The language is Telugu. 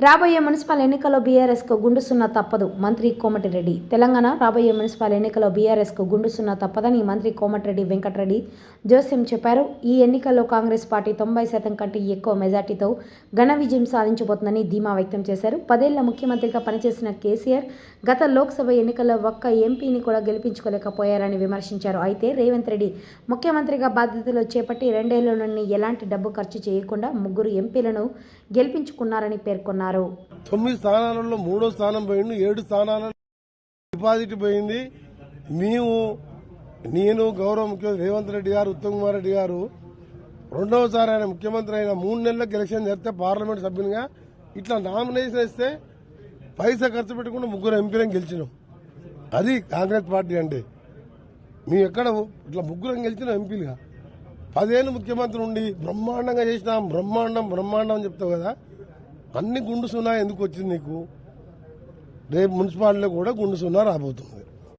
రాబోయే మున్సిపల్ ఎన్నికల్లో బీఆర్ఎస్కు గుండు సున్నా తప్పదు మంత్రి కోమటిరెడ్డి. తెలంగాణ రాబోయే మున్సిపల్ ఎన్నికల్లో బీఆర్ఎస్కు గుండు సున్నా తప్పదని మంత్రి కోమటిరెడ్డి వెంకటరెడ్డి జోస్యం చెప్పారు. ఈ ఎన్నికల్లో కాంగ్రెస్ పార్టీ తొంభై శాతం కంటే ఎక్కువ మెజార్టీతో ఘన విజయం సాధించబోతుందని ధీమా వ్యక్తం చేశారు. పదేళ్ళ ముఖ్యమంత్రిగా పనిచేసిన కేసీఆర్ గత లోక్సభ ఎన్నికల్లో ఒక్క ఎంపీని కూడా గెలిపించుకోలేకపోయారని విమర్శించారు. అయితే రేవంత్ రెడ్డి ముఖ్యమంత్రిగా బాధ్యతలు చేపట్టి రెండేళ్ళ నుండి ఎలాంటి డబ్బు ఖర్చు చేయకుండా ముగ్గురు ఎంపీలను గెలిపించుకున్నారని పేర్కొన్నారు. తొమ్మిది స్థానాలలో మూడో స్థానం పోయింది ఏడు స్థానాలలో డిపాజిట్ పోయింది. మేము నేను గౌరవ ముఖ్యమంత్రి రేవంత్ రెడ్డి గారు ఉత్తమ్ కుమార్ రెడ్డి గారు రెండవసారి ఆయన ముఖ్యమంత్రి అయిన మూడు నెలలకు ఎలక్షన్ జరిగితే పార్లమెంట్ సభ్యునిగా ఇట్లా నామినేషన్ ఇస్తే పైసా ఖర్చు పెట్టకుండా ముగ్గురు ఎంపీలను గెలిచినాం. అది కాంగ్రెస్ పార్టీ అంటే. మేము ఎక్కడ ఇట్లా ముగ్గురం గెలిచిన ఎంపీలుగా. పదేళ్ళు ముఖ్యమంత్రి ఉండి బ్రహ్మాండంగా చేసినాం బ్రహ్మాండం బ్రహ్మాండం అని చెప్తావు కదా. అన్ని గుండు సున్నా ఎందుకు వచ్చింది నీకు? రేపు మున్సిపాలిటీలో కూడా గుండు సున్నా రాబోతుంది.